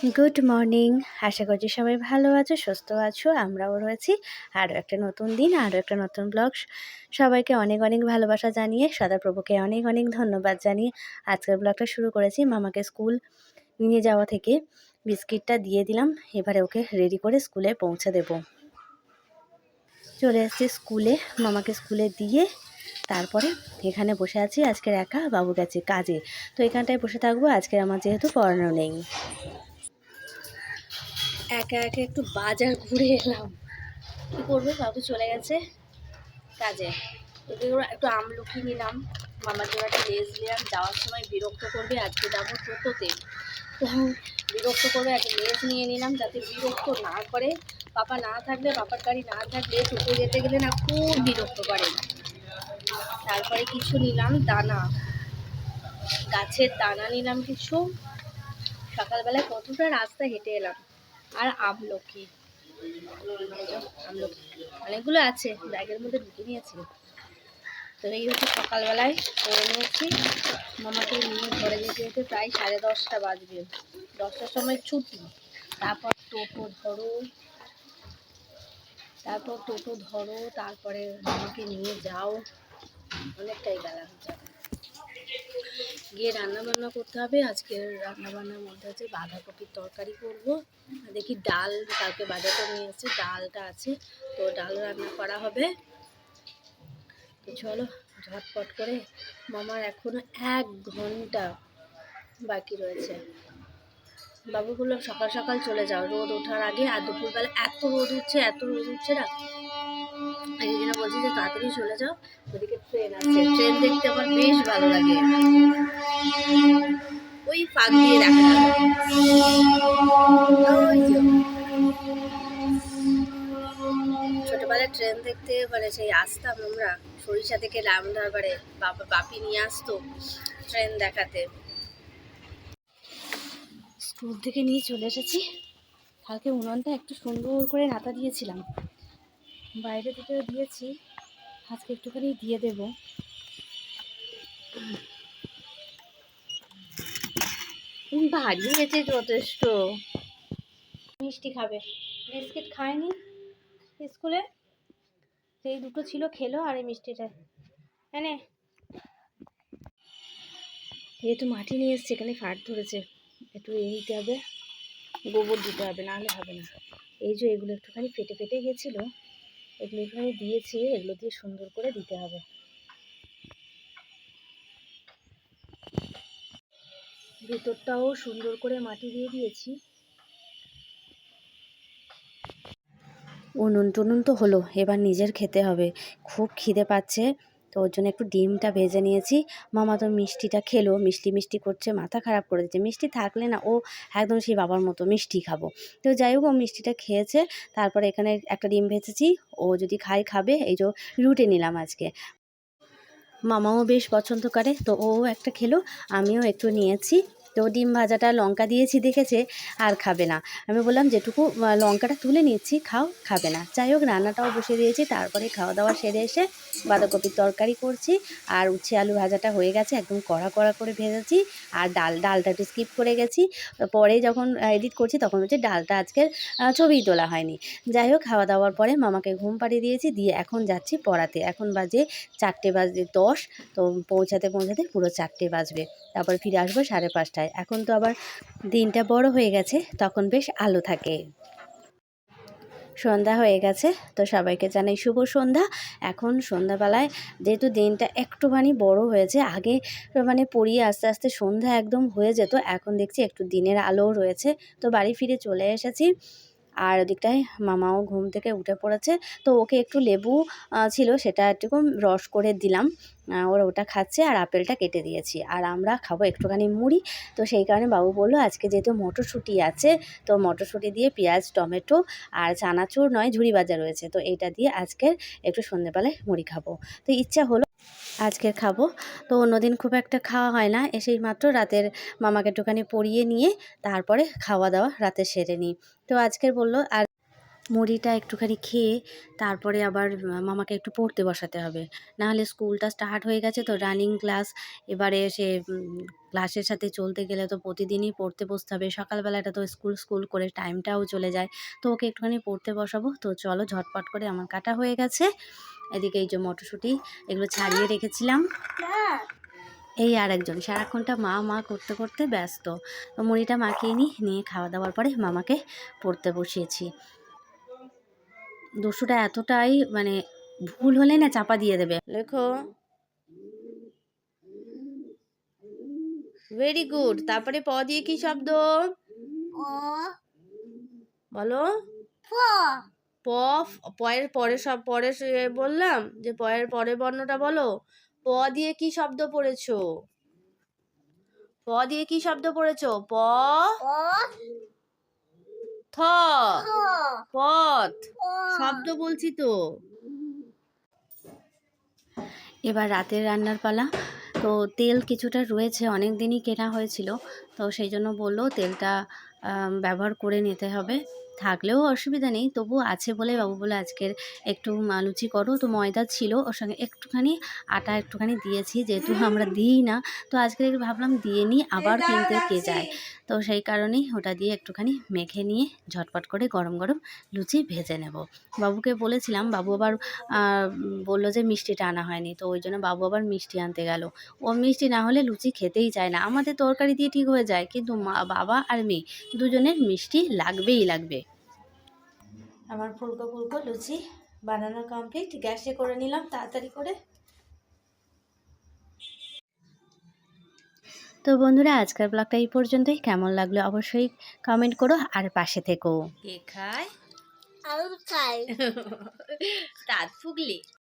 Good morning আশা করছি সবাই ভালো আছো, সুস্থ আছো, আমরাও রয়েছি। আরও একটা নতুন দিন আরও একটা নতুন ব্লগ সবাইকে অনেক অনেক ভালোবাসা জানিয়ে, সদাপ্রভুকে অনেক অনেক ধন্যবাদ জানিয়ে আজকের ব্লগটা শুরু করেছি মামাকে স্কুল নিয়ে যাওয়া থেকে। বিস্কিটটা দিয়ে দিলাম, এবারে ওকে রেডি করে স্কুলে পৌঁছে দেব। চলে এসেছি স্কুলে, মামাকে স্কুলে দিয়ে তারপরে এখানে বসে আছি, আজকের একা, বাবু গেছে কাজে। তো এখানটায় বসে থাকব আজকে আমার যেহেতু পড়ানো নেই। একা একা একটু বাজার ঘুরে এলাম। কী করব? বাবু চলে গেছে কাজে। একটু আমলকি নিলাম। মামার জন্য একটা লেজ নিলাম। যাওয়ার সময় বিরক্ত করবে আজকে যাব টোটোতে। বিরক্ত করবে একটা লেজ নিয়ে নিলাম যাতে বিরক্ত না করে। পাপা না থাকলে, পাপার গাড়ি না থাকলে টোটো যেতে গেলে না খুব বিরক্ত করে। তারপরে কিছু নিলাম, দানা। গাছের দানা নিলাম কিছু। সকালবেলায় কতটা রাস্তা হেঁটে এলাম। আর আমলকি। আমলকি। অনেকগুলো আছে, ব্যাগের মধ্যে ঢুকে নিয়েছি। তো এই হচ্ছে সকালবেলায় করে নিয়েছি। মামাকে নিয়ে ঘরে যেতে যেতে প্রায় সাড়ে দশটা বাজবে। দশটার সময় ছুটি। তারপর টোটো ধরো। তারপর টোটো ধরো, তারপরে মামাকে নিয়ে যাও। অনেকটাই বেলা হয়ে যাবে গিয়ে রান্না বান্না করতে হবে। আজকে রান্না বান্নার মধ্যে আছে বাঁধাকপির তরকারি করব। দেখি ডাল কালকে বাজারে নিয়ে এসেছি, ডালটা আছে। তো ডাল রান্না করা হবে। তো চলো ঝটপট করে মামার এখনও এক ঘণ্টা বাকি রয়েছে। বাবু বলল সকাল সকাল চলে যাও, রোদ ওঠার আগে। আর দুপুরবেলা এত রোদ উঠছে, এত রোদ উঠছে না। এই জন্য বলছি যে তাড়াতাড়ি চলে যাও, ওদিকে ট্রেন আছে। ট্রেন দেখতে আমার বেশ ভালো লাগে। ওই ফাঁক দিয়ে দেখা। ছোটবেলায় ট্রেন দেখতে মানে সেই আসতাম আমরা সরিষা থেকে রামদারবারে বাবা বাপি নিয়ে আসতো ট্রেন দেখাতে। স্কুল থেকে নিয়ে চলে এসেছি। কালকে উনুনটা একটু সুন্দর করে নাতা দিয়েছিলাম। বাইরে থেকেও দিয়েছি। আজকে একটুখানি দিয়ে দেব। ভারী হয়েছে যথেষ্ট। মিষ্টি খাবে। বিস্কিট খায়নি। স্কুলে সেই দুটো ছিল খেলো আর এই মিষ্টিটা। এনে একটু মাটি নিয়ে এসছে এখানে ফাট ধরেছে। একটু এ দিতে হবে। গোবর দিতে হবে নাহলে হবে না। এই যে এগুলো একটুখানি ফেটে ফেটে গেছিল। এগুলো এখানে দিয়েছি, এগুলো দিয়ে সুন্দর করে দিতে হবে। ভেতরটাও সুন্দর করে মাটি দিয়ে দিয়েছি। উনুন টুনুন তো হলো, এবার নিজের খেতে হবে। খুব খিদে পাচ্ছে। তো ওর জন্য একটু ডিমটা ভেজে নিয়েছি। মামা তো মিষ্টিটা খেলো, মিষ্টি মিষ্টি করছে, মাথা খারাপ করে দিচ্ছে মিষ্টি থাকলে না ও একদম সেই বাবার মতো মিষ্টি খাব। তো যাই হোক, ও মিষ্টিটা খেয়েছে। তারপরে এখানে একটা ডিম ভেজেছি। ও যদি খায়, খাবে। এই যে রুটি নিলাম আজকে। মামাও বেশ পছন্দ করে। তো ও একটা খেলো, আমিও একটু নিয়েছি। তো ডিম ভাজাটা, লঙ্কা দিয়েছি দেখেছে, আর খাবে না। আমি বললাম, যেটুকু লঙ্কাটা তুলে নিচ্ছি, খাও, খাবে না। যাই হোক, রান্নাটাও বসে দিয়েছি, তারপরে খাওয়া দাওয়া সেরে এসে বাঁধাকপির তরকারি করছি, আর উচ্ছে আলু ভাজাটা হয়ে গেছে, একদম কড়া কড়া করে ভেজেছি, আর ডাল, ডালটা একটু স্কিপ করে গেছি। পরে যখন এডিট করছি, তখন হচ্ছে ডালটা আজকের ছবিই তোলা হয়নি। যাই হোক, খাওয়া দাওয়ার পরে মামাকে ঘুম পাড়িয়ে দিয়েছি, দিয়ে এখন যাচ্ছি পড়াতে। এখন বাজে চারটে বাজে দশ, তো পৌঁছাতে পৌঁছাতে পুরো চারটে বাজবে। তারপর ফিরে আসব সাড়ে পাঁচটায় এখন তো আবার দিনটা বড় হয়ে গেছে, তখন বেশ আলো থাকে। সন্ধ্যা হয়ে গেছে, তো সবাইকে জানাই শুভ সন্ধ্যা। এখন সন্ধ্যাবেলায় যেহেতু দিনটা একটুখানি বড় হয়েছে, আগে মানে পড়িয়ে আস্তে আস্তে সন্ধ্যা একদম হয়ে যেত, এখন দেখছি একটু দিনের আলোও রয়েছে। তো বাড়ি ফিরে চলে এসেছি। আর ওদিকটায় মামাও ঘুম থেকে উঠে পড়েছে। তো ওকে একটু লেবু ছিল সেটা একটু রস করে দিলাম। ওরা ওটা খাচ্ছে আর আপেলটা কেটে দিয়েছি। আর আমরা খাব একটুখানি মুড়ি। তো সেই কারণে বাবু বলল, আজকে যেহেতু মটরশুঁটি আছে, তো মটরশুঁটি দিয়ে পেঁয়াজ, টমেটো আর চানাচুর নয় ঝুড়ি ভাজা রয়েছে। তো এটা দিয়ে আজকের একটু সন্ধ্যেবেলায় মুড়ি খাব। তো ইচ্ছা হলো আজকের খাব। তো অন্যদিন খুব একটা খাওয়া হয় না। এসেই মাত্র রাতের মামাকে একটুখানি পরিয়ে নিয়ে তারপরে খাওয়া দাওয়া রাতে সেরে নিই। তো আজকের বলল, আর মুড়িটা একটুখানি খেয়ে তারপরে আবার মামাকে একটু পড়তে বসাতে হবে। নাহলে স্কুলটা স্টার্ট হয়ে গেছে তো রানিং ক্লাস। এবারে সে ক্লাসের সাথে চলতে গেলে তো প্রতিদিনই পড়তে বসতে হবে। সকালবেলাটা তো স্কুল স্কুল করে টাইমটাও চলে যায়। তো ওকে একটুখানি পড়তে বসাবো। তো চলো ঝটপট করে আমার কাটা হয়ে গেছে। এদিকে এই যে মটরশুঁটি, এগুলো ছাড়িয়ে রেখেছিলাম। এই আর একজন। সারাক্ষণটা মা মা করতে করতে ব্যস্ত। তো মুড়িটা মাখিয়ে নিই নিয়ে খাওয়া দাওয়ার পরে মামাকে পড়তে বসিয়েছি। দুশোটা এতটাই মানে ভুল হলে না চাপা দিয়ে দেবে। লেখো। ভেরি গুড তারপরে প দিয়ে কি শব্দ? বলো। প। পয়ের পরে সব পরে বললাম যে পয়ের পরের বর্ণটা বলো। প দিয়ে কি শব্দ পড়েছো? প দিয়ে কি শব্দ পড়েছো? প? থ। পথ। শব্দ বলছি তো। এবার রাতের রান্নার পালা। তো তেল কিছুটা রয়েছে অনেক দিনই কেনা হয়েছিল। তো সেই জন্য বলল তেলটা ব্যবহার করে নিতে হবে। থাকলেও অসুবিধা নেই তবু আছে বলে বাবু বলে আজকের একটু লুচি করো। তো ময়দা ছিল ওর সঙ্গে একটুখানি আটা একটুখানি দিয়েছি যেহেতু আমরা দিই না। তো আজকে একটু ভাবলাম দিয়ে নিই আবার কিনতে কে যায়? তো সেই কারণেই ওটা দিয়ে একটুখানি মেখে নিয়ে ঝটপট করে গরম গরম লুচি ভেজে নেব। বাবুকে বলেছিলাম বাবু আবার বলল যে মিষ্টিটা আনা হয়নি। তো ওই জন্য বাবু আবার মিষ্টি আনতে গেল। ও মিষ্টি না হলে লুচি খেতেই চায় না। আমাদের তরকারি দিয়ে ঠিক হয়ে যায় কিন্তু মা বাবা আর মেয়ে দুজনের মিষ্টি লাগবেই লাগবে। আমার ফুলকো ফুলকো লুচি বানানো কমপ্লিট গ্যাসে করে নিলাম তাড়াতাড়ি করে। তো বন্ধুরা আজকের ব্লগটা এই পর্যন্তই। কেমন লাগল অবশ্যই কমেন্ট করো আর পাশে থেকো। কে খায়? আলু খাই দাঁত ফুগলি